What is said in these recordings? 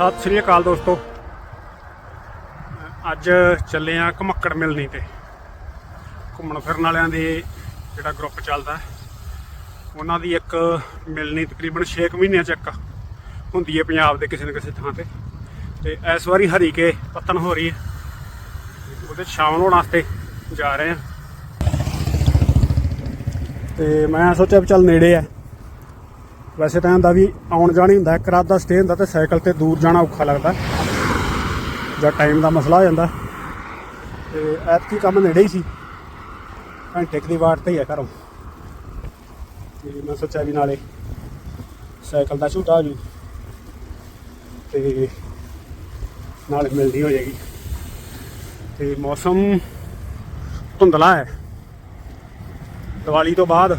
ਸਤਿ ਸ੍ਰੀ ਅਕਾਲ ਦੋਸਤੋ। ਅੱਜ ਚੱਲੇ ਆ ਘਮੱਕੜ ਮਿਲਣੀ ਤੇ। ਘੁੰਮਣ ਫਿਰਨ ਵਾਲਿਆਂ ਦੇ ਜਿਹੜਾ ਗਰੁੱਪ ਚੱਲਦਾ, ਉਹਨਾਂ ਦੀ ਇੱਕ ਮਿਲਣੀ ਤਕਰੀਬਨ 6 ਮਹੀਨਿਆਂ ਚ ਇੱਕ ਹੁੰਦੀ ਹੈ ਪੰਜਾਬ ਦੇ ਕਿਸੇ ਨਾ ਕਿਸੇ ਥਾਂ ਤੇ। ਤੇ ਇਸ ਵਾਰੀ ਹਰੀ ਕੇ ਪਤਨ ਹੋ ਰਹੀ ਹੈ ਉਹਦੇ 'ਚ ਸ਼ਾਮਲ ਹੋਣ ਵਾਸਤੇ ਜਾ ਰਹੇ ਆ। ਤੇ ਮੈਂ ਸੋਚਿਆ ਵੀ ਚੱਲ ਨੇੜੇ ਆ। ਵੈਸੇ ਤਾਂ ਹੁੰਦਾ ਵੀ ਆਉਣ ਜਾਣੀ ਹੁੰਦਾ, ਇੱਕ ਰਾਤ ਦਾ ਸਟੇ ਹੁੰਦਾ ਤੇ ਸਾਈਕਲ ਤੇ ਦੂਰ ਜਾਣਾ ਔਖਾ ਲੱਗਦਾ। ਜਾਂ ਟਾਈਮ ਦਾ ਮਸਲਾ ਹੋ ਜਾਂਦਾ। ਤੇ ਐਤਕੀ ਕੰਮ ਨੇੜੇ ਹੀ ਸੀ। ਘੰਟੇ ਕੁ ਦੀ ਵਾਟ ਤੇ ਹੀ ਆ ਘਰੋਂ। ਤੇ ਮੈਂ ਸੋਚਿਆ ਵੀ ਨਾਲੇ ਸਾਈਕਲ ਦਾ ਝੂਟਾ ਹੋ ਜੂ। ਤੇ ਨਾਲੇ ਮਿਲਦੀ ਹੋ ਜਾਏਗੀ ਤੇ ਮੌਸਮ ਧੁੰਦਲਾ ਹੈ। ਦੀਵਾਲੀ ਤੋਂ ਬਾਅਦ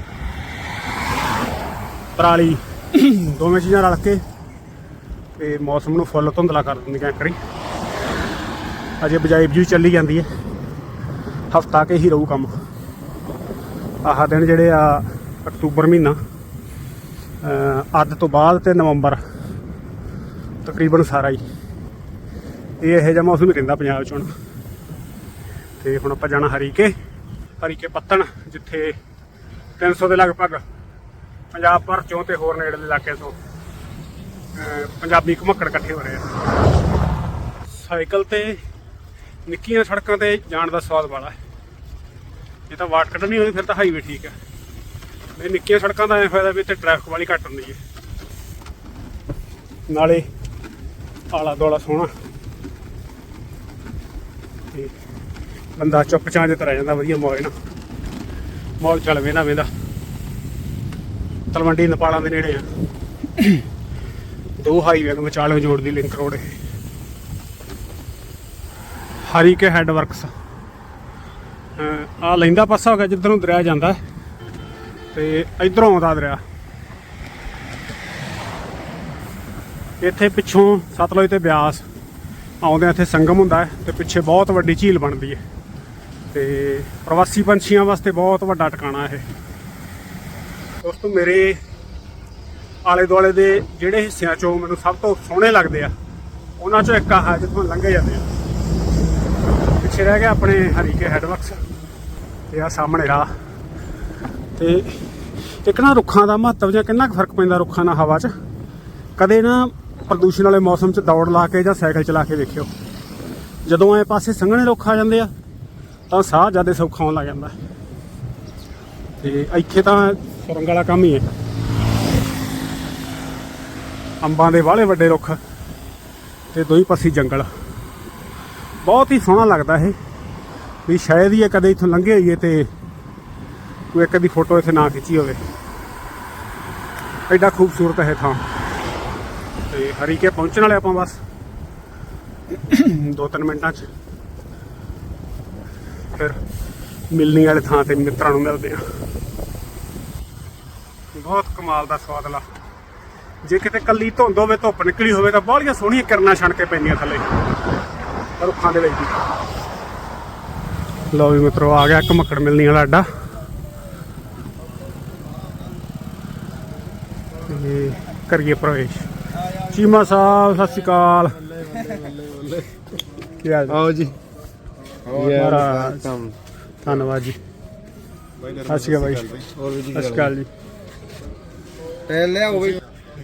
ਪਰਾਲੀ ਦੋਵੇਂ ਚੀਜ਼ਾਂ ਰਲ ਕੇ ਤੇ ਮੌਸਮ ਨੂੰ ਫੁੱਲ ਧੁੰਦਲਾ ਕਰ ਦਿੰਦੀਆਂ ਕਰੀ ਅਜੇ ਬਜਾਈ ਬਜੂ ਚੱਲੀ ਜਾਂਦੀ ਹੈ। ਹਫਤਾ ਕੇ ਹੀ ਰਹੂ ਕੰਮ। ਆਹ ਦਿਨ ਜਿਹੜੇ ਆ ਅਕਤੂਬਰ ਮਹੀਨਾ ਅੱਧ ਤੋਂ ਬਾਅਦ ਤੇ ਨਵੰਬਰ, ਤਕਰੀਬਨ ਸਾਰਾ ਹੀ। ਇਹ ਇਹੋ ਜਿਹਾ ਮੌਸਮ ਹੀ ਰਹਿੰਦਾ ਪੰਜਾਬ 'ਚ ਹੁਣ। ਤੇ ਹੁਣ ਆਪਾਂ ਜਾਣਾ ਹਰੀਕੇ ਹਰੀਕੇ ਪੱਤਣ, ਜਿੱਥੇ 300 ਦੇ ਲਗਭਗ ਪੰਜਾਬ ਭਰ ਚੋਂ ਤੇ ਹੋਰ ਨੇੜਲੇ ਇਲਾਕਿਆਂ ਤੋਂ ਪੰਜਾਬੀ ਘੁਮੱਕੜ ਇਕੱਠੇ ਹੋ ਰਹੇ ਆ। ਸਾਈਕਲ ਤੇ ਨਿੱਕੀਆਂ ਸੜਕਾਂ ਤੇ ਜਾਣ ਦਾ ਸਵਾਦ ਵਾਲਾ ਹੈ। ਇਹ ਤਾਂ ਵਾਟ ਕੱਢਣੀ ਹੋਵੇ, ਫਿਰ ਤਾਂ ਹਾਈਵੇ ਠੀਕ ਹੈ। ਨਹੀਂ ਨਿੱਕੀਆਂ ਸੜਕਾਂ ਦਾ ਐ ਫਾਇਦਾ ਵੀ ਇੱਥੇ ਟ੍ਰੈਫਿਕ ਵਾਲੀ ਘੱਟ ਹੁੰਦੀ ਹੈ। ਨਾਲੇ ਆਲਾ ਦੋਲਾ ਸੋਹਣਾ। ਬੰਦਾ ਚੁੱਪ ਚਾਂ ਜਿਹਾ ਰਹਿ ਜਾਂਦਾ, ਵਧੀਆ ਮੌਜ ਨਾਲ। ਮੌਲ ਚੱਲ ਵੇਂਦਾ ਵੇਂਦਾ ਤਲਵੰਡੀ ਨੇਪਾਲਾਂ ਦੇ ਨੇੜੇ ਆ। ਦੋ ਹਾਈਵੇ ਨੂੰ ਵਿਚਾਲੇ ਜੋੜਦੀ ਲਿੰਕ ਰੋਡ ਇਹ ਹਰੀ ਕੇ ਹੈੱਡ ਵਰਕਸ ਆ ਲੈਂਦਾ ਪਾਸਾ ਹੋ ਗਿਆ ਜਿੱਧਰ ਨੂੰ ਦਰਿਆ ਜਾਂਦਾ ਹੈ, ਤੇ ਇਧਰੋਂ ਆਉਂਦਾ ਦਰਿਆ। ਇੱਥੇ ਪਿੱਛੋਂ ਸਤਲੁਜ ਤੇ ਬਿਆਸ ਆਉਂਦੇ ਇੱਥੇ ਸੰਗਮ ਹੁੰਦਾ ਹੈ ਤੇ ਪਿੱਛੇ ਬਹੁਤ ਵੱਡੀ ਝੀਲ ਬਣਦੀ ਹੈ। ਤੇ ਪ੍ਰਵਾਸੀ ਪੰਛੀਆਂ ਵਾਸਤੇ ਬਹੁਤ ਵੱਡਾ ਟਿਕਾਣਾ ਇਹ ਦੋਸਤੋ, ਮੇਰੇ ਆਲੇ ਦੁਆਲੇ ਦੇ ਜਿਹੜੇ ਹਿੱਸਿਆਂ ਚੋਂ ਮੈਨੂੰ ਸਭ ਤੋਂ ਸੋਹਣੇ ਲੱਗਦੇ ਆ, ਉਹਨਾਂ ਚੋਂ ਇੱਕ ਆਹ ਜਿੱਥੋਂ ਲੰਘੇ ਜਾਂਦੇ ਆ। ਪਿੱਛੇ ਰਹਿ ਗਿਆ ਆਪਣੇ ਹਰੀਕੇ ਹੈਡਵਰਕਸ ਤੇ ਆ ਸਾਹਮਣੇ ਰਾਹ ਤੇ ਇੱਕ ਨਾ ਰੁੱਖਾਂ ਦਾ ਮਹੱਤਵ ਜਾਂ ਕਿੰਨਾ ਕੁ ਫ਼ਰਕ ਪੈਂਦਾ ਰੁੱਖਾਂ ਨਾਲ ਹਵਾ 'ਚ? ਕਦੇ ਨਾ ਪ੍ਰਦੂਸ਼ਣ ਵਾਲੇ ਮੌਸਮ 'ਚ ਦੌੜ ਲਾ ਕੇ ਜਾਂ ਸਾਈਕਲ ਚਲਾ ਕੇ ਵੇਖਿਓ। ਜਦੋਂ ਐ ਪਾਸੇ ਸੰਘਣੇ ਰੁੱਖ ਆ ਜਾਂਦੇ ਆ, ਤਾਂ ਸਾਹ ਜ਼ਿਆਦਾ ਸੌਖਾ ਆਉਣ ਲੱਗ ਜਾਂਦਾ। ਤੇ ਇੱਥੇ ਤਾਂ ਸੁਰੰਗ ਵਾਲਾ ਕੰਮ ਹੀ ਹੈ। ਅੰਬਾਂ ਦੇ ਵਾਲੇ ਵੱਡੇ ਰੁੱਖ ਤੇ ਦੋਈ ਪਾਸੇ ਜੰਗਲ। ਬਹੁਤ ਹੀ ਸੋਹਣਾ ਲੱਗਦਾ ਇਹ। ਵੀ ਸ਼ਾਇਦ ਹੀ ਇਹ ਕਦੇ ਇਥੋਂ ਲੰਘੇ ਹੋਈਏ ਤੇ ਕੋਈ ਇੱਕ ਦੀ ਫੋਟੋ ਇੱਥੇ ਨਾ ਖਿੱਚੀ ਹੋਵੇ। ਐਡਾ ਖੂਬਸੂਰਤ ਹੈ ਥਾਂ। ਤੇ ਹਰੀਕੇ ਪਹੁੰਚਣ ਵਾਲੇ ਆਪਾਂ ਬਸ। ਦੋ ਤਿੰਨ ਮਿੰਟਾਂ 'ਚ। ਫਿਰ ਮਿਲਣੀ ਵਾਲੇ ਥਾਂ ਤੇ ਮਿੱਤਰਾਂ ਨੂੰ ਮਿਲਦੇ ਆ ਬਹੁਤ ਕਮਾਲ ਦਾ ਸਵਾਦ ਲਾ। ਜੇ ਕਿਤੇ ਕੱਲੀ ਧੁੰਦ ਹੋਵੇ ਧੁੱਪ ਨਿਕਲੀ ਹੋਵੇ ਤਾਂ ਬਾਹਲੀਆਂ ਸੋਹਣੀਆਂ ਕਿਰਨਾਂ ਛਣ ਕੇ ਪੈਂਦੀਆਂ ਥੱਲੇ। ਰੁੱਖਾਂ ਦੇ ਵਿੱਚ ਦੀ ਲਓ ਵੀ ਮਿੱਤਰੋ ਆ ਗਿਆ ਘਮੱਕੜ ਮਿਲਣੀ ਵਾਲਾ ਅੱਡਾ। ਤੇ ਕਰੀਏ ਪ੍ਰਵੇਸ਼। ਚੀਮਾ ਸਾਹਿਬ ਸਤਿ ਸ਼੍ਰੀ ਅਕਾਲ। ਕੀ ਹਾਲ? ਆਓ ਜੀ। ਧੰਨਵਾਦ ਜੀ। ਸਤਿ ਸ਼੍ਰੀ ਅਕਾਲ ਬਾਈ। ਸਤਿ ਵੀ ਸ਼੍ਰੀ ਅਕਾਲ ਜੀ। ਟੈਲ ਲਿਆਓ ਬਈ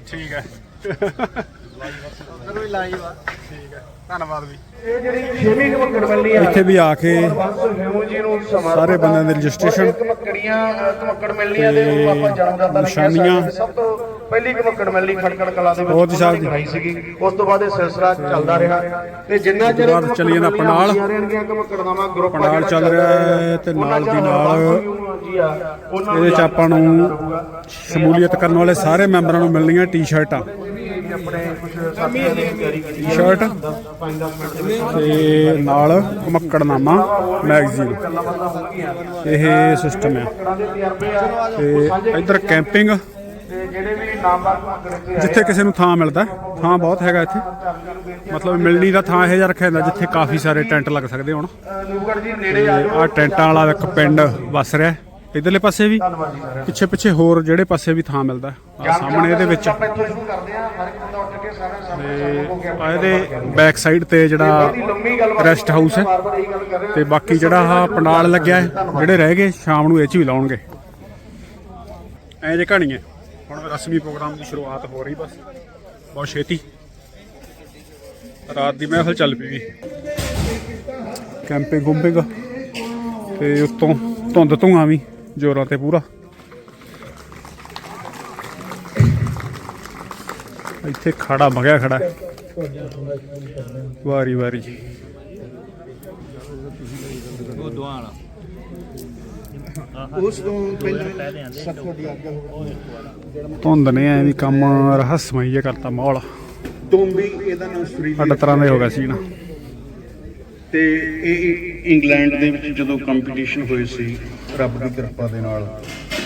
ਠੀਕ ਹੈ। ਉਧਰ ਵੀ ਲਾਈਵ ਆ। ਠੀਕ ਹੈ। ਧੰਨਵਾਦ ਵੀ। ਇਹ ਜਿਹੜੀ ਛੇਵੀਂ ਘਮੱਕੜ ਮਿਲਣੀ ਆ ਇੱਥੇ ਵੀ ਆ ਕੇ ਨੂੰ ਸਾਰੇ ਬੰਦਿਆਂ ਦੀ ਰਜਿਸਟ੍ਰੇਸ਼ਨ ਘਮੱਕੜੀਆਂ ਘਮੱਕੜ ਮਿਲਣੀਆਂ ਦੇ ਆਪਾਂ ਜਨਮ ਦਾਤਾ ਨਿਸ਼ਾਨੀਆਂ। ਸਭ ਤੋਂ ਪਹਿਲੀ ਘਮੱਕੜ ਮਿਲਣੀ ਖੜਕੜ ਕਲਾ ਦੇ ਵਿੱਚ ਹੀ ਉਹਨਾਂ ਕਰਾਈ ਸੀਗੀ। ਉਸ ਤੋਂ ਬਾਅਦ ਇਹ ਸਿਲਸਿਲਾ ਚੱਲਦਾ ਰਿਹਾ। ਤੇ ਜਿੰਨਾ ਚਿਰ ਚੱਲੀ ਜਾਂਦਾ ਪੰਡਾਲ। ਘਮੱਕੜਨਾਮਾ ਗਰੁੱਪ ਜਿਹੜਾ ਚੱਲ ਰਿਹਾ ਹੈ ਤੇ ਨਾਲ ਦੀ ਨਾਲ ਇਹਦੇ ਚ ਆਪਾਂ ਨੂੰ ਸ਼ਮੂਲੀਅਤ ਕਰਨ ਵਾਲੇ ਸਾਰੇ ਮੈਂਬਰਾਂ ਨੂੰ ਮਿਲਣੀਆਂ ਟੀ-ਸ਼ਰਟਾਂ। ਆਪਣੇ ਕੁਝ ਸਾਥੀਆਂ ਨੇ ਤਿਆਰੀ ਕੀਤੀ ਹੈ। ਸ਼ਰਟ 5-10 ਮਿੰਟ ਦੇ ਵਿੱਚ। ਤੇ ਨਾਲ ਘਮੱਕੜਨਾਮਾ ਮੈਗਜ਼ੀਨ। ਇਹ ਸਿਸਟਮ ਆ। ਤੇ ਇੱਧਰ ਕੈਂਪਿੰਗ ਤੇ ਜਿਹੜੇ ਵੀ ਨਾਮਵਰ ਘਮੱਕੜ ਇੱਥੇ ਆਏ ਜਿੱਥੇ ਕਿਸੇ ਨੂੰ ਥਾਂ ਮਿਲਦਾ ਥਾਂ ਬਹੁਤ ਹੈਗਾ ਇੱਥੇ। ਮਤਲਬ ਮਿਲਣੀ ਦਾ ਥਾਂ ਇਹ ਜਿਹਾ ਰੱਖਿਆ ਹੁੰਦਾ ਜਿੱਥੇ ਕਾਫੀ ਸਾਰੇ ਟੈਂਟ ਲੱਗ ਸਕਦੇ ਹੋਣ। ਨੂਗੜ ਜੀ ਨੇੜੇ ਆ ਜਾਓ। ਆ ਟੈਂਟਾਂ ਵਾਲਾ ਇੱਕ ਪਿੰਡ ਵਸ ਰਿਹਾ ਇਧਰਲੇ ਪਾਸੇ ਵੀ ਪਿੱਛੇ ਪਿੱਛੇ ਹੋਰ ਜਿਹੜੇ ਪਾਸੇ ਵੀ ਥਾਂ ਮਿਲਦਾ ਆ ਸਾਹਮਣੇ ਇਹਦੇ ਵਿੱਚ ਆਪਾਂ ਇੱਥੋਂ ਸ਼ੁਰੂ ਕਰਦੇ ਹਾਂ। ਹਰ ਇੱਕ ਬੰਦਾ ਉੱਠ ਕੇ ਸਾਰਿਆਂ ਸਾਹਮਣੇ ਸਾਨੂੰ ਹੋ ਗਿਆ। ਆ ਇਹਦੇ ਬੈਕ ਸਾਈਡ ਤੇ ਜਿਹੜਾ ਰੈਸਟ ਹਾਊਸ ਹੈ ਤੇ ਬਾਕੀ ਜਿਹੜਾ ਆਹ ਪੰਡਾਲ ਲੱਗਿਆ ਹੈ ਜਿਹੜੇ ਰਹਿ ਗਏ ਸ਼ਾਮ ਨੂੰ ਇਹ ਚ ਵੀ ਲਾਉਣਗੇ। ਐ ਜੇ ਕਹਾਣੀ ਹੈ। ਹੁਣ ਰਸਮੀ ਪ੍ਰੋਗਰਾਮ ਦੀ ਸ਼ੁਰੂਆਤ ਹੋ ਰਹੀ ਬਸ। ਬਹੁਤ ਛੇਤੀ। ਰਾਤ ਦੀ ਮਹਿਫਲ ਚੱਲ ਪਈ ਕੈਂਪਿੰਗ ਗੁੰਪਿੰਗ ਤੇ ਉੱਤੋਂ ਧੁੰਦ ਧੂਆਂ ਵੀ, ਜ਼ੋਰਾਂ ਤੇ ਪੂਰਾ। ਇੱਥੇ ਖੜਾ ਮਗਿਆ ਖੜਾ। ਹੈ। ਵਾਰੀ। ਵਾਰੀ ਉਸ ਤੋਂ ਪਹਿਲਾਂ ਸਭ ਧੁੰਦ ਨੇ ਐ ਵੀ ਕੰਮ ਰਹੱਸਮਈ ਜਿਹਾ ਕਰਤਾ ਮਾਹੌਲ। ਤੋਂਬੀ ਇਹਦਾ ਨਾਮ ਸ੍ਰੀ ਅੱਡ ਤਰ੍ਹਾਂ ਦਾ ਹੀ ਗਿਆ ਸੀ ਨਾ। ਤੇ ਇਹ ਇੰਗਲੈਂਡ ਦੇ ਵਿੱਚ ਜਦੋਂ ਕੰਪੀਟੀਸ਼ਨ ਹੋਏ ਸੀ ਰੱਬ ਦੀ ਕਿਰਪਾ ਦੇ ਨਾਲ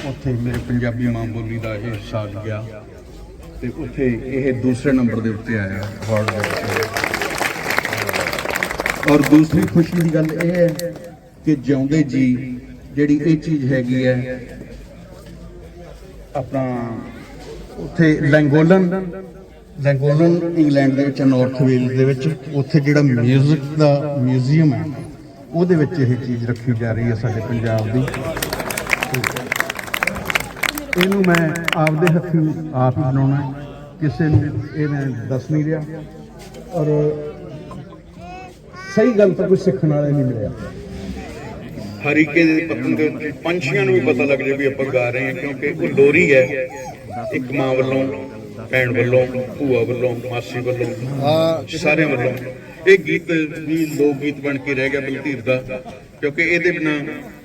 ਉੱਥੇ ਮੇਰੇ ਪੰਜਾਬੀ ਮਾਂ ਬੋਲੀ ਦਾ ਇਹ ਸਾਜ ਗਿਆ। ਤੇ ਉੱਥੇ ਇਹ ਦੂਸਰੇ ਨੰਬਰ ਦੇ ਉੱਤੇ ਆਇਆ ਅਵਾਰਡ ਦੇ ਵਿੱਚ ਔਰ ਦੂਸਰੀ ਖੁਸ਼ੀ ਦੀ ਗੱਲ ਇਹ ਹੈ ਕਿ ਜਿਉਂਦੇ ਜੀ ਜਿਹੜੀ ਇਹ ਚੀਜ਼ ਹੈਗੀ ਹੈ, ਆਪਣਾ ਉੱਥੇ ਲੈਂਗੋਲਨ ਲੈਂਗੋਲਨ ਇੰਗਲੈਂਡ ਦੇ ਵਿੱਚ ਨਾਰਥ ਵੇਲਸ ਦੇ ਵਿੱਚ ਉੱਥੇ ਜਿਹੜਾ ਮਿਊਜ਼ਿਕ ਦਾ ਮਿਊਜ਼ੀਅਮ ਹੈ, ਉਹਦੇ ਵਿੱਚ ਇਹ ਚੀਜ਼ ਰੱਖੀ ਜਾ ਰਹੀ ਹੈ ਸਾਡੇ ਪੰਜਾਬ ਦੀ। ਇਹਨੂੰ ਮੈਂ ਆਪਦੇ ਹੱਥੀਂ ਆਪ ਹੀ ਬਣਾਉਣਾ ਕਿਸੇ ਨੂੰ ਇਹ ਮੈਂ ਦੱਸ ਨਹੀਂ ਰਿਹਾ। ਔਰ ਸਹੀ ਗੱਲ ਤਾਂ ਕੋਈ ਸਿੱਖਣ ਵਾਲੇ ਨਹੀਂ ਮਿਲਿਆ। ਹਰੀਕੇ ਦੇ ਪਤਨ ਦੇ ਉੱਤੇ ਪੰਛੀਆਂ ਨੂੰ ਵੀ ਪਤਾ ਲੱਗ ਜੇ ਵੀ ਆਪਾਂ ਗਾ ਰਹੇ ਹਾਂ, ਕਿਉਂਕਿ ਉਹ ਲੋਰੀ ਹੈ। ਇੱਕ ਮਾਂ ਵੱਲੋਂ, ਭੈਣ ਵੱਲੋਂ, ਭੂਆ ਵੱਲੋਂ, ਮਾਸੀ ਵੱਲੋਂ, ਸਾਰਿਆਂ ਵੱਲੋਂ। ਇਹ ਗੀਤ ਵੀ ਲੋਕ ਗੀਤ ਬਣ ਕੇ ਰਹਿ ਗਿਆ ਬਲਧੀਰ ਦਾ, ਕਿਉਂਕਿ ਇਹਦੇ ਬਿਨਾ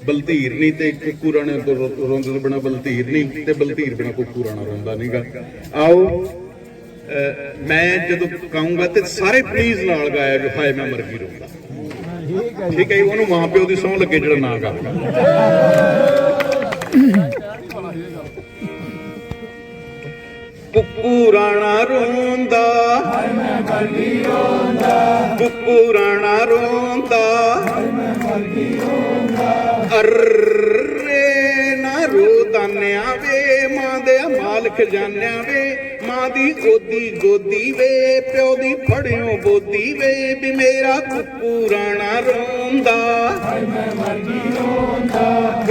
ਬਲਧੀਰ ਨਹੀਂ ਤੇ ਕੁੱਕੂ ਰਾਣਾ ਤੋਂ ਰੋ- ਰੋਂਦੇ ਤੋਂ ਬਿਨਾ ਬਲਧੀਰ ਨਹੀਂ ਤੇ ਬਲਧੀਰ ਬਿਨਾ ਕੁੱਕੂ ਰਾਣਾ ਰੋਂਦਾ ਨਹੀਂਗਾ। ਆਓ ਮੈਂ ਜਦੋਂ ਕਹੂੰਗਾ ਤੇ ਸਾਰੇ ਪਲੀਜ਼ ਨਾਲ ਗਾਇਆ ਜੋ ਹਾਏ ਮੈਂ ਮਰ ਗਈ ਰੋਂਦਾ। ਠੀਕ ਹੈ ਜੀ, ਉਹਨੂੰ ਮਾਂ ਪਿਓ ਦੀ ਸਹੁੰ ਲੱਗੇ ਜਿਹੜਾ ਨਾ ਗਾਵੇ ਕੁੱਕੂ ਰਾਣਾ ਰੋਂਦਾ। ਹਾਏ ਮੈਂ ਮਰ ਰੋਂਦਾ ਕੁੱਕੂ ਰਾਣਾ ਰੋਂਦਾ। ਹਾਏ ਮੈਂ ਮਰ ਰੋਂਦਾ ਅਰੇ ਨਾ ਰੋ ਦਾਨਿਆਂ ਵੇ ਮਾਂ ਦੇ ਮਾਲ ਖਜ਼ਾਨਿਆਂ ਵੇ। ਮਾਂ ਦੀ ਗੋਦੀ ਗੋਦੀ ਵੇ, ਪਿਓ ਦੀ ਫੜਿਓ ਬੋਦੀ ਵੇ, ਵੀ ਮੇਰਾ ਕੁੱਕੂ ਰਾਣਾ ਰੋਂਦਾ। ਹਾਏ ਮੈਂ ਮਰ ਗਈ ਰੋਂਦਾ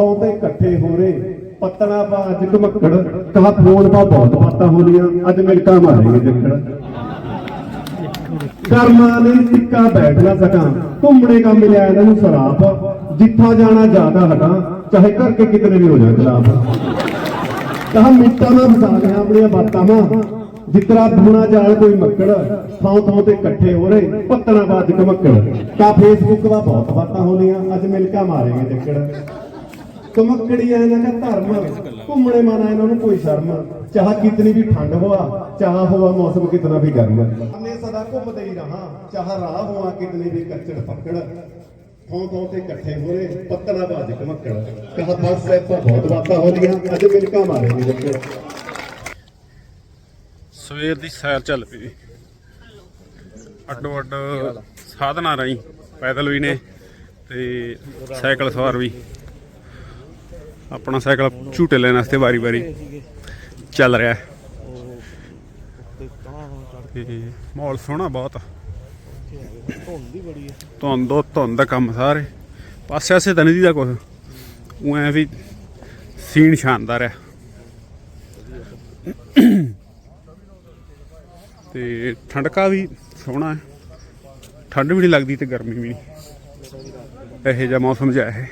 ਥੋਂ ਤੇ ਇਕੱਠੇ ਹੋ ਰਹੇ। ਪੱਤਣਾ ਪਾ ਅੱਜ ਘਮੱਕੜ ਕਹਾ ਫੋਨ ਪਾ ਬਹੁਤ ਬਾਤਾਂ ਹੋਣੀਆਂ ਅੱਜ ਮਿਲਕਾ ਮਾਰੇਗੇ ਜੱਕੜ ਕਰਮਾਂ ਨੇ ਟਿੱਕਾ ਬੈਠ ਨਾ ਸਕਾਂ। ਘੁੰਮਣੇ ਕਾ ਮਿਲਿਆ ਇਹਨਾਂ ਨੂੰ ਸਰਾਪ। ਜਿੱਥਾ ਜਾਣਾ ਜਾਦਾ ਹਟਾਂ, ਚਾਹੇ ਕਰਕੇ ਕਿਤਨੇ ਵੀ ਹੋ ਜਾ ਖਿਲਾਫ। ਕਹਾ ਮਿੱਟਾਂ ਨਾ ਫਸਾ ਲਿਆ ਆਪਣੀਆਂ ਬਾਤਾਂ ਮਾਂ। ਜਿਤਰਾ ਧੂਣਾ ਜਾਲ ਕੋਈ ਮੱਕੜ, ਥਾਂ ਥਾਂ ਤੇ ਇਕੱਠੇ ਹੋ ਰਹੇ। ਪੱਤਣਾ ਬਾਜ ਕਮੱਕੜ ਤਾਂ ਫੇਸਬੁੱਕ ਦਾ ਬਹੁਤ ਬਾਤਾਂ ਹੋਣੀਆਂ ਅੱਜ ਮਿਲਕਾ ਮਾਰੇਗੇ ਜੱਕੜ ਕਮੱਕੜੀਆਂ ਇਹਨਾਂ ਦਾ ਧਰਮ ਘੁੰਮਣੇ ਮਾਨਾ ਇਹਨਾਂ ਨੂੰ ਕੋਈ ਸ਼ਰਮ ਚਾਹ ਕਿਤਨੀ ਵੀ ਠੰਡ ਹੋਆ, ਚਾਹ ਹੋਆ, ਮੌਸਮ ਕਿਤਨਾ ਵੀ ਗਰਮ ਹਮੇ ਸਦਾ ਘੁੰਮਦੇ ਹੀ ਰਹਾ। ਚਾਹ ਰਾਹ ਹੋਆ, ਕਿਤਨੀ ਵੀ ਕੱਚੜ ਪਕੜ ਥੋਂ ਥੋਂ ਤੇ ਇਕੱਠੇ ਹੋ ਰਹੇ ਬਾਜ ਕਮੱਕੜ ਕਹਾ, ਬਸ ਐ ਤਾਂ ਬਹੁਤ ਬਾਤਾਂ ਹੋਣੀਆਂ ਅੱਜ ਮਿਲਕਾ ਮਾਰੇਗੇ ਜੱਕੜ ਸਵੇਰ ਦੀ ਸੈਰ ਚੱਲ ਪਈ। ਅੱਡੋ ਅੱਡ ਸਾਧਨਾਂ ਰਾਹੀਂ ਪੈਦਲ ਵੀ ਨੇ ਤੇ ਸਾਈਕਲ ਸਵਾਰ ਵੀ। ਆਪਣਾ ਸਾਈਕਲ ਝੂਟੇ ਲੈਣ ਵਾਸਤੇ ਵਾਰੀ-ਵਾਰੀ ਚੱਲ ਰਿਹਾ। ਹੈ ਤੇ ਮਾਹੌਲ ਸੋਹਣਾ ਬਹੁਤ। ਧੁੰਦ ਉਹ ਧੁੰਦ ਦਾ ਕੰਮ ਸਾਰੇ। ਪਾਸੇ ਆਸੇ ਤਾਂ ਨਹੀਂ ਦਾ ਕੁਝ ਉਹ ਐ ਵੀ ਸੀਨ ਸ਼ਾਨਦਾਰ ਹੈ ਤੇ ਠੰਡਕਾ ਵੀ ਸੋਹਣਾ ਹੈ। ਠੰਡ ਵੀ ਨਹੀਂ ਲੱਗਦੀ ਤੇ ਗਰਮੀ ਵੀ ਨਹੀਂ। ਇਹੋ ਜਿਹਾ ਮੌਸਮ ਜਿਹਾ ਹੈ।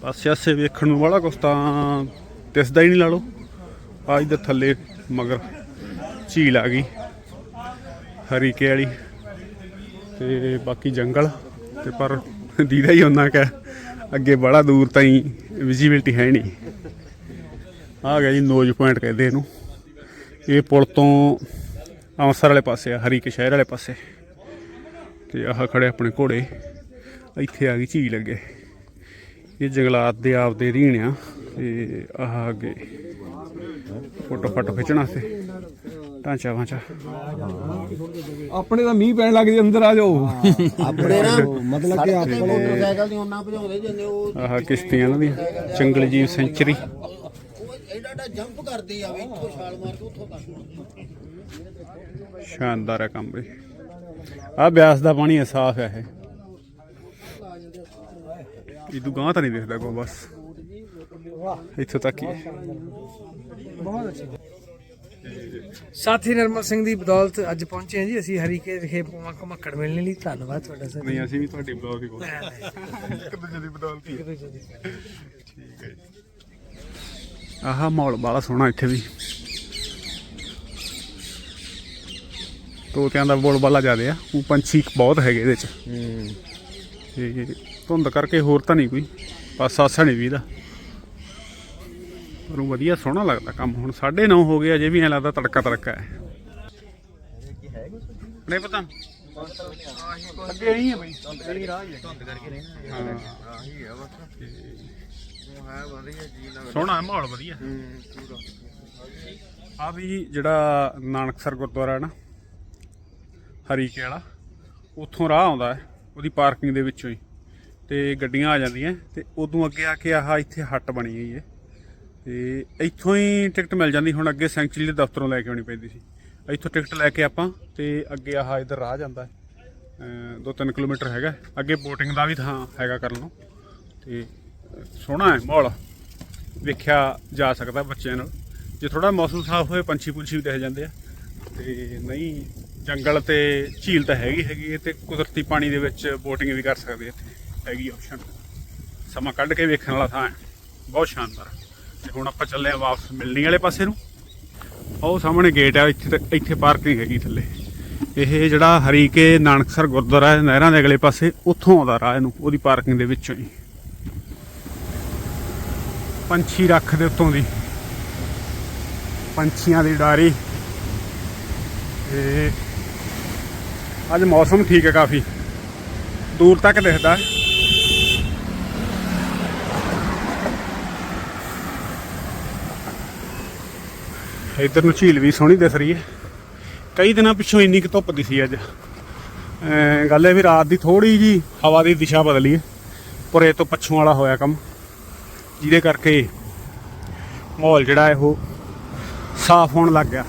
ਪਾਸੇ ਆਸੇ ਵੇਖਣ ਨੂੰ ਵਾਲਾ ਕੁਛ ਤਾਂ ਦਿਸਦਾ ਹੀ ਨਹੀਂ ਲਾ ਲਓ ਆ ਦੇ ਥੱਲੇ ਮਗਰ ਝੀਲ ਆ ਗਈ ਹਰੀਕੇ ਵਾਲੀ। ਤੇ ਬਾਕੀ ਜੰਗਲ, ਤੇ ਪਰ ਦੀਦਾ ਹੀ ਉਹਨਾਂ ਕਾ ਅੱਗੇ ਬੜਾ ਦੂਰ ਤਾਈਂ ਵਿਜ਼ਿਬਿਲਟੀ ਹੈ ਨਹੀਂ। ਆ ਗਿਆ ਜੀ ਨੋਜ ਪੁਆਇੰਟ ਕਹਿੰਦੇ ਇਹਨੂੰ। ਇਹ ਪੁਲ ਤੋਂ ਅੰਮ੍ਰਿਤਸਰ ਵਾਲੇ ਪਾਸੇ ਆ ਹਰੀਕੇ ਸ਼ਹਿਰ ਵਾਲੇ ਪਾਸੇ। ਤੇ ਆਹ ਖੜੇ ਆਪਣੇ ਘੋੜੇ। ਇੱਥੇ ਆ ਗਈ ਝੀਲ ਅੱਗੇ। ਇਹ ਜੰਗਲਾਤ ਦੇ ਆਪਦੇ ਅਧੀਨ ਆ ਤੇ ਆਹ ਅੱਗੇ ਫੋਟੋ ਫੋਟੋ ਖਿੱਚਣਾ ਸੀ ਢਾਂਚਾ ਵਾਂਚਾ। ਆਪਣੇ ਤਾਂ ਮੀਂਹ ਪੈਣ ਲੱਗ ਜੇ ਅੰਦਰ ਆ ਜਾਓ। ਆਪਣੇ ਨਾ ਮਤਲਬ ਕਿ ਆਪਣੇ ਮੋਟਰਸਾਈਕਲ ਦੀ ਉਹਨਾਂ ਭਜਾਉਂਦੇ ਜਾਂਦੇ ਉਹ ਆਹ ਕਿਸ਼ਤੀਆਂ ਇਹਨਾਂ ਦੀਆਂ ਜੰਗਲ ਜੀਵ ਸੈਂਚਰੀ। ਉਹ ਐਡਾ ਜੰਪ ਕਰਦੇ ਆ ਵੀ ਇੱਥੋਂ ਛਾਲ ਮਾਰ ਕੇ ਉੱਥੋਂ ਤੱਕ ਸ਼ਾਨਦਾਰ ਹੈ ਕੰਮ ਬਈ ਆ ਬਿਆਸ ਦਾ ਪਾਣੀ ਹੈ ਸਾਫ਼ ਹੈ ਇਹ। ਇਹ ਦੁਗਾਂ ਤਾਂ ਨਹੀਂ ਦਿਖਦਾ ਕੋ ਬਸ ਇੱਥੋਂ ਤੱਕ ਹੀ ਹੈ ਸਾਥੀ ਨਰਮਲ ਸਿੰਘ ਦੀ ਬਦੌਲਤ ਅੱਜ ਪਹੁੰਚੇ ਹਾਂ ਜੀ। ਅਸੀਂ ਹਰੀਕੇ ਵਿਖੇ ਪੂਮਾ ਘਮੱਕੜ ਮਿਲਣ ਲਈ। ਧੰਨਵਾਦ ਤੁਹਾਡਾ ਸਰ। ਨਹੀਂ ਅਸੀਂ ਵੀ ਤੁਹਾਡੀ ਬਲੌਗ ਹੀ ਕੋਲ ਇੱਕ ਦੂਜੇ ਦੀ ਬਦੌਲਤੀ ਹੈ ਠੀਕ ਹੈ ਜੀ। ਆਹ ਮਾਹੌਲ ਬਾਲਾ ਸੋਹਣਾ ਇੱਥੇ ਵੀ। ਤੋਤਿਆਂ ਦਾ ਬੋਲ ਬਾਲਾ ਜ਼ਿਆਦੇ ਆ। ਉਹ ਪੰਛੀ ਬਹੁਤ ਹੈਗੇ ਇਹਦੇ ਚ। ਤੇ ਧੁੰਦ ਕਰਕੇ ਹੋਰ ਤਾਂ ਨਹੀਂ ਕੋਈ ਪਾਸਾ ਆਸਾ ਨਹੀਂ ਵੀ ਇਹਦਾ ਪਰ ਉਹ ਵਧੀਆ ਸੋਹਣਾ ਲੱਗਦਾ ਕੰਮ, ਹੁਣ 9:30 ਹੋ ਗਏ, ਅਜੇ ਵੀ ਐ ਲੱਗਦਾ ਤੜਕਾ ਤੜਕਾ ਹੈ। ਨਹੀਂ ਪਤਾ। ਅੱਗੇ ਨਹੀਂ ਹੈ ਬਈ। ਧੁੰਦ ਰਾਹ ਹੀ। ਹੈ ਧੁੰਦ ਕਰਕੇ ਸੋਹਣਾ ਹੈ, ਮਾਹੌਲ ਵਧੀਆ। ਆ ਵੀ ਜਿਹੜਾ ਨਾਨਕਸਰ ਗੁਰਦੁਆਰਾ ਹੈ ਨਾ ਹਰੀਕੇ ਵਾਲਾ ਉੱਥੋਂ ਰਾਹ ਆਉਂਦਾ ਹੈ, ਉਹਦੀ ਪਾਰਕਿੰਗ ਦੇ ਵਿੱਚੋਂ ਹੀ। ਤੇ ਗੱਡੀਆਂ ਆ ਜਾਂਦੀਆਂ ਤੇ ਉਦੋਂ ਅੱਗੇ ਆ ਕੇ ਆਹ ਇੱਥੇ ਹੱਟ ਬਣੀ ਹੋਈ ਹੈ। ਤੇ ਇੱਥੋਂ ਹੀ ਟਿਕਟ ਮਿਲ ਜਾਂਦੀ, ਹੁਣ ਅੱਗੇ ਸੈਂਚੁਰੀ ਦੇ ਦਫ਼ਤਰੋਂ ਲੈ ਕੇ ਆਉਣੀ ਪੈਂਦੀ ਸੀ। ਇੱਥੋਂ ਟਿਕਟ ਲੈ ਕੇ ਆਪਾਂ ਤੇ ਅੱਗੇ ਆਹ ਇਧਰ ਰਾਹ ਜਾਂਦਾ ਹੈ। 2-3 ਕਿਲੋਮੀਟਰ ਹੈਗਾ ਅੱਗੇ ਬੋਟਿੰਗ ਦਾ ਵੀ ਥਾਂ ਹੈਗਾ ਕਰਨ ਨੂੰ। ਤੇ ਸੋਹਣਾ ਹੈ ਮਾਹੌਲ। ਵੇਖਿਆ ਜਾ ਸਕਦਾ ਬੱਚਿਆਂ ਨਾਲ। ਜੇ ਥੋੜਾ ਮੌਸਮ ਸਾਫ਼ ਹੋਏ, ਪੰਛੀ ਪੁੰਛੀ ਵੀ ਦਿਖ ਜਾਂਦੇ ਆ। ਤੇ ਨਹੀਂ, ਜੰਗਲ ਤੇ ਝੀਲ ਤਾਂ ਹੈਗੀ ਹੈਗੀ ਹੈ ਤੇ ਕੁਦਰਤੀ ਪਾਣੀ ਦੇ ਵਿੱਚ ਬੋਟਿੰਗ ਵੀ ਕਰ ਸਕਦੇ ਆ ਇੱਥੇ। ਹੈਗੀ ਆਪਸ਼ਨ ਸਮਾਂ ਕੱਢ ਕੇ ਵੇਖਣ ਵਾਲਾ ਥਾਂ ਹੈ। ਬਹੁਤ ਸ਼ਾਨਦਾਰ। ਤੇ ਹੁਣ ਆਪਾਂ ਚੱਲੇ ਆ ਵਾਪਸ ਮਿਲਣੀ ਵਾਲੇ ਪਾਸੇ ਨੂੰ। ਉਹ ਸਾਹਮਣੇ ਗੇਟ ਆ, ਇੱਥੇ ਤੱਕ ਇੱਥੇ ਪਾਰਕਿੰਗ ਹੈਗੀ ਥੱਲੇ। ਇਹ ਜਿਹੜਾ ਹਰੀਕੇ ਨਾਨਕਸਰ ਗੁਰਦੁਆਰਾ ਹੈ, ਨਹਿਰਾਂ ਦੇ ਅਗਲੇ ਪਾਸੇ, ਉੱਥੋਂ ਆਉਂਦਾ ਰਾਹ ਇਹਨੂੰ, ਉਹਦੀ ਪਾਰਕਿੰਗ ਦੇ ਵਿੱਚੋਂ ਹੀ। ਪੰਛੀ ਰੱਖ ਦੇ ਉੱਤੋਂ ਦੀ। ਪੰਛੀਆਂ ਦੀ ਡਾਰੀ। ਤੇ ਅੱਜ ਮੌਸਮ ਠੀਕ ਹੈ ਕਾਫੀ। ਦੂਰ ਤੱਕ ਦਿਖਦਾ। ਹੈ ਇੱਧਰ ਨੂੰ ਝੀਲ ਵੀ ਸੋਹਣੀ ਦਿਸ ਰਹੀ ਹੈ। ਕਈ ਦਿਨਾਂ ਪਿੱਛੋਂ ਇੰਨੀ ਕੁ ਧੁੱਪ ਦੀ ਸੀ ਅੱਜ ਗੱਲ ਹੈ ਵੀ ਰਾਤ ਦੀ ਥੋੜੀ ਜੀ ਹਵਾ ਦੀ ਦਿਸ਼ਾ ਬਦਲੀ ਹੈ। ਪੁਰੇ ਤੋਂ ਪੱਛੋਂ ਵਾਲਾ ਹੋਇਆ ਕੰਮ। ਜਿਹਦੇ ਕਰਕੇ ਮਾਹੌਲ ਜਿਹੜਾ ਹੈ ਉਹ ਸਾਫ਼ ਹੋਣ ਲੱਗ ਗਿਆ।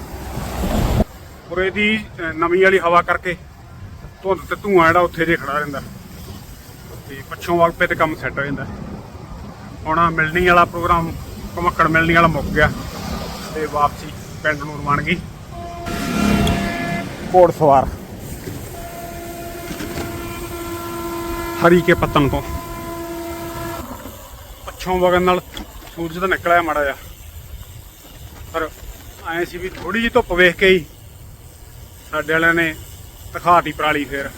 ਪੁਰੇ ਦੀ ਨਵੀਂ ਵਾਲੀ ਹਵਾ ਕਰਕੇ ਧੁੰਦ ਤੇ ਧੂਆਂ ਜਿਹੜਾ ਉੱਥੇ ਜੇ ਖੜਾ ਰਹਿੰਦਾ। ਤੇ ਪੱਛੋਂ ਵਗ ਪੇ ਤੇ ਕੰਮ ਸੈੱਟ ਹੋ ਜਾਂਦਾ। ਹੁਣ ਮਿਲਣੀ ਵਾਲਾ ਪ੍ਰੋਗਰਾਮ, ਘਮੱਕੜ ਮਿਲਣੀ ਵਾਲਾ ਮੁੱਕ ਗਿਆ। ਤੇ ਵਾਪਸੀ ਪਿੰਡ ਨੂੰ ਰਵਾਨ ਗਈ। ਘੋੜ ਸਵਾਰ। ਹਰੀ ਕੇ ਪੱਤਨ ਤੋਂ ਪੱਛੋਂ ਵਗਣ ਨਾਲ ਸੂਰਜ ਤਾਂ ਨਿਕਲਿਆ ਮਾੜਾ ਜਿਹਾ। ਪਰ ਐ ਸੀ ਵੀ ਥੋੜੀ ਜਿਹੀ ਧੁੱਪ ਵੇਖ ਕੇ ਹੀ ਸਾਡੇ ਵਾਲਿਆਂ ਨੇ ਦਿਖਾਤੀ ਪਰਾਲੀ ਫੇਰ।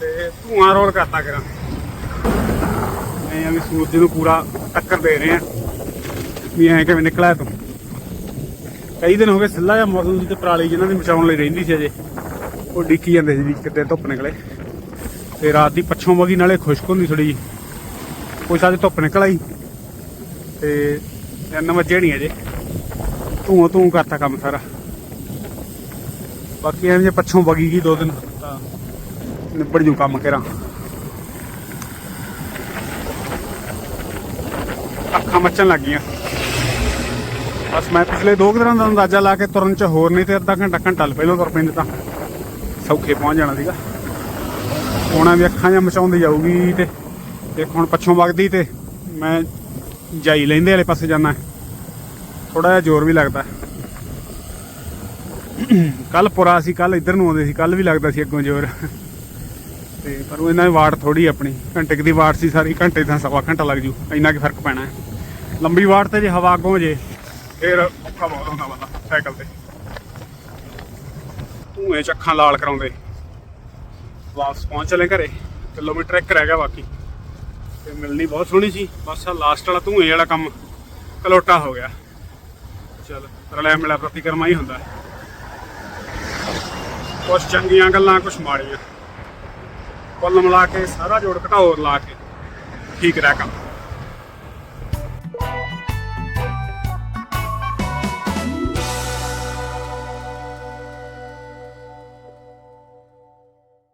ਤੇ ਧੂਆਂ ਰੋਲ ਕਰਤਾ ਕਰਾਂ ਐ ਵੀ ਸੂਰਜ ਨੂੰ ਪੂਰਾ ਟੱਕਰ ਦੇ ਰਹੇ ਆ। ਵੀ ਐ ਕਿਵੇਂ ਨਿਕਲਿਆ ਤੂੰ? ਕਈ ਦਿਨ ਹੋ ਗਏ ਸਿੱਲਾ ਜਾਂ ਮੌਸਮ ਸੀ ਤੇ ਪਰਾਲੀ ਜਿਹਨਾਂ ਦੀ ਬਚਾਉਣ ਲਈ ਰਹਿੰਦੀ ਸੀ ਅਜੇ। ਉਹ ਡਿੱਕੀ ਜਾਂਦੇ ਸੀ ਵੀ ਕਿਤੇ ਧੁੱਪ ਨਿਕਲੇ। ਤੇ ਰਾਤ ਦੀ ਪੱਛੋਂ ਵਗੀ ਨਾਲੇ ਖੁਸ਼ਕ ਹੁੰਦੀ ਥੋੜੀ ਜੀ ਕੋਈ ਸਾਜ ਧੁੱਪ ਨਿਕਲ ਆਈ। ਤੇ ਤਿੰਨ ਵਜੇ ਨਹੀਂ ਅਜੇ। ਤੂੰ ਧੂੰ ਕਰਤਾ ਕੰਮ ਸਾਰਾ। ਬਾਕੀ ਐਵੇਂ ਜੇ ਪੱਛੋਂ ਵਗੀ ਗਈ ਦੋ ਦਿਨ, ਤਾਂ ਨਿਬੜ ਜੂ ਕੰਮ ਕਰਾਂ। ਅੱਖਾਂ ਮੱਚਣ ਲੱਗ ਗਈਆਂ। ਬਸ ਮੈਂ ਪਿਛਲੇ ਦੋ ਕੁ ਦਿਨਾਂ ਦਾ ਅੰਦਾਜ਼ਾ ਲਾ ਕੇ ਤੁਰਨ ਚ ਹੋਰ ਨਹੀਂ ਤੇ ਅੱਧਾ ਘੰਟਾ ਘੰਟਾ ਪਹਿਲਾਂ ਤੁਰ ਪੈਂਦੇ ਤਾਂ ਸੌਖੇ ਪਹੁੰਚ ਜਾਣਾ ਸੀਗਾ। ਹੁਣ ਵੀ ਅੱਖਾਂ ਜਾਂ ਮਚਾਉਂਦੀ ਜਾਊਗੀ ਤੇ ਇੱਕ ਹੁਣ ਪੱਛੋਂ ਵਗਦੀ ਤੇ ਮੈਂ ਜਾਈ ਲੈਂਦੇ ਵਾਲੇ ਪਾਸੇ ਜਾਣਾ। ਥੋੜਾ ਜਿਹਾ ਜ਼ੋਰ ਵੀ ਲੱਗਦਾ। ਕੱਲ ਪੁਰਾ ਸੀ ਕੱਲ ਇੱਧਰ ਨੂੰ ਆਉਂਦੇ ਸੀ ਕੱਲ ਵੀ ਲੱਗਦਾ ਸੀ ਅੱਗੋਂ ਜ਼ੋਰ। ਤੇ ਪਰ ਉਹ ਇਹਨਾਂ ਦੀ ਵਾਟ ਥੋੜੀ ਆਪਣੀ। ਘੰਟੇ ਕੁ ਦੀ ਵਾਟ ਸੀ ਸਾਰੀ, ਘੰਟੇ ਦਾ ਸਵਾ ਘੰਟਾ ਲੱਗ ਜੂ। ਇੰਨਾ ਕੀ ਫ਼ਰਕ ਪੈਣਾ। ਲੰਬੀ ਵਾਟ ਤੇ ਜੇ ਹਵਾ ਅੱਗੋਂ ਜੇ। ਫਿਰ ਔਖਾ ਬਹੁਤ ਹੁੰਦਾ ਬੰਦਾ, ਸਾਈਕਲ ਤੇ। ਧੂਏ ਚ ਅੱਖਾਂ ਲਾਲ ਕਰਾਉਂਦੇ। ਵਾਪਸ ਪਹੁੰਚ ਚਲੇ ਘਰੇ, ਕਿਲੋਮੀਟਰ ਇੱਕ ਰਹਿ ਗਿਆ ਬਾਕੀ। ਤੇ ਮਿਲਣੀ ਬਹੁਤ ਸੋਹਣੀ ਸੀ, ਬਸ ਆ ਲਾਸਟ ਵਾਲਾ ਧੂਏ ਵਾਲਾ ਕੰਮ ਕਲੋਟਾ ਹੋ ਗਿਆ। ਚਲ, ਰਲਿਆ ਮਿਲਿਆ ਪ੍ਰਤੀਕਰਮਾ ਹੀ ਹੁੰਦਾ। ਹੈ ਕੁਛ ਚੰਗੀਆਂ ਗੱਲਾਂ, ਕੁਛ ਮਾੜੀਆਂ। ਕੁੱਲ ਮਿਲਾ ਕੇ ਸਾਰਾ ਜੋੜ ਘਟਾਓ ਲਾ ਕੇ ਠੀਕ ਰਹਿ ਕੰਮ।